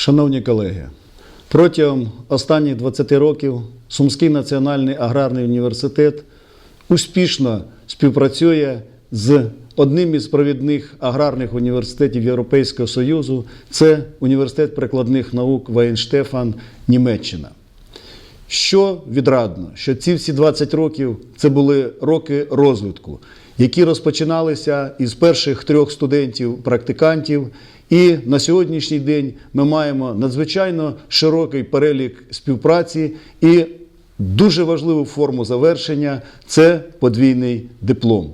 Шановні колеги, протягом останніх 20 років Сумський національний аграрний університет успішно співпрацює з одним із провідних аграрних університетів Європейського Союзу це університет прикладних наук Вайнштефан Німеччина. Що відрадно, що ці всі 20 років це були роки розвитку, які розпочиналися із перших трьох студентів-практикантів. І на сьогоднішній день ми маємо надзвичайно широкий перелік співпраці і дуже важливу форму завершення це подвійний диплом.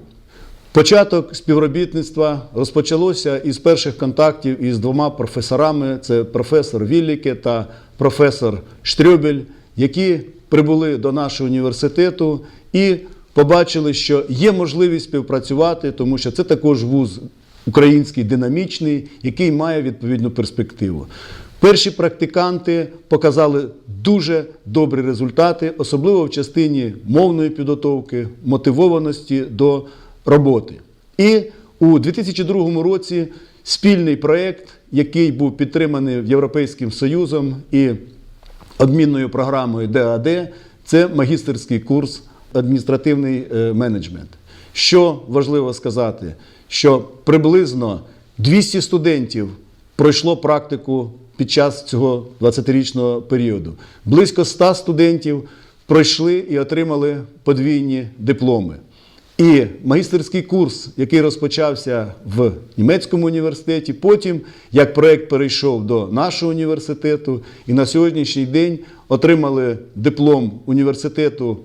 Початок співробітництва розпочалося із перших контактів із двома професорами: це професор Вілліке та професор Штрюбель, які прибули до нашого університету і побачили, що є можливість співпрацювати, тому що це також вуз український динамічний, який має відповідну перспективу. Перші практиканти показали дуже добрі результати, особливо в частині мовної підготовки, мотивованості до роботи. І у 2002 році спільний проєкт, який був підтриманий Європейським Союзом і обмінною програмою ДАД, це магістерський курс адміністративний е, менеджмент. Що важливо сказати, що приблизно 200 студентів пройшло практику під час цього 20-річного періоду. Близько 100 студентів пройшли і отримали подвійні дипломи. І магістерський курс, який розпочався в німецькому університеті, потім як проект перейшов до нашого університету, і на сьогоднішній день отримали диплом університету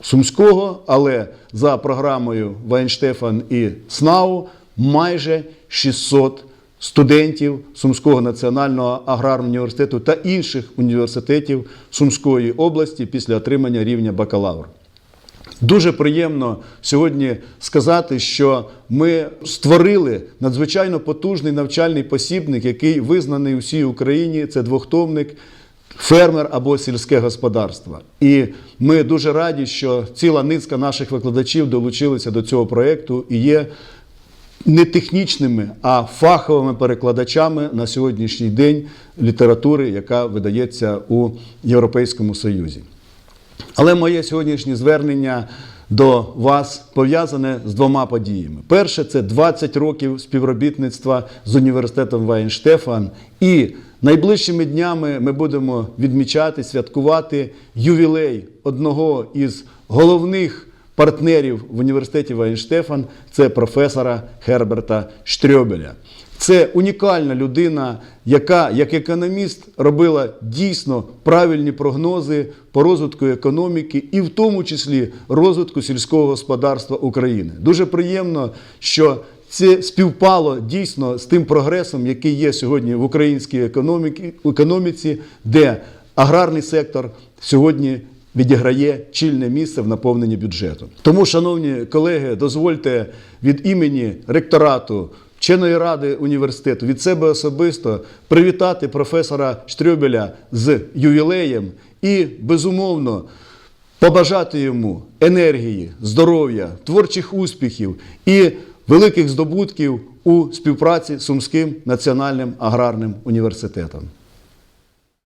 Сумського, але за програмою Вайнштефан і СНАУ майже 600 студентів Сумського національного аграрного університету та інших університетів Сумської області після отримання рівня бакалавр. Дуже приємно сьогодні сказати, що ми створили надзвичайно потужний навчальний посібник, який визнаний у всій Україні. Це двохтомник. Фермер або сільське господарство. І ми дуже раді, що ціла низка наших викладачів долучилися до цього проєкту і є не технічними, а фаховими перекладачами на сьогоднішній день літератури, яка видається у Європейському Союзі. Але моє сьогоднішнє звернення до вас пов'язане з двома подіями. Перше, це 20 років співробітництва з університетом Вайнштефан. І найближчими днями ми будемо відмічати, святкувати ювілей одного із головних партнерів в університеті Вайнштефан це професора Херберта Штрьобеля. Це унікальна людина, яка як економіст робила дійсно правильні прогнози по розвитку економіки і в тому числі розвитку сільського господарства України. Дуже приємно, що це співпало дійсно з тим прогресом, який є сьогодні в українській економіці, де аграрний сектор сьогодні відіграє чільне місце в наповненні бюджету. Тому, шановні колеги, дозвольте від імені ректорату. Вченої ради університету від себе особисто привітати професора Штрьобеля з ювілеєм і, безумовно, побажати йому енергії, здоров'я, творчих успіхів і великих здобутків у співпраці з Сумським національним аграрним університетом.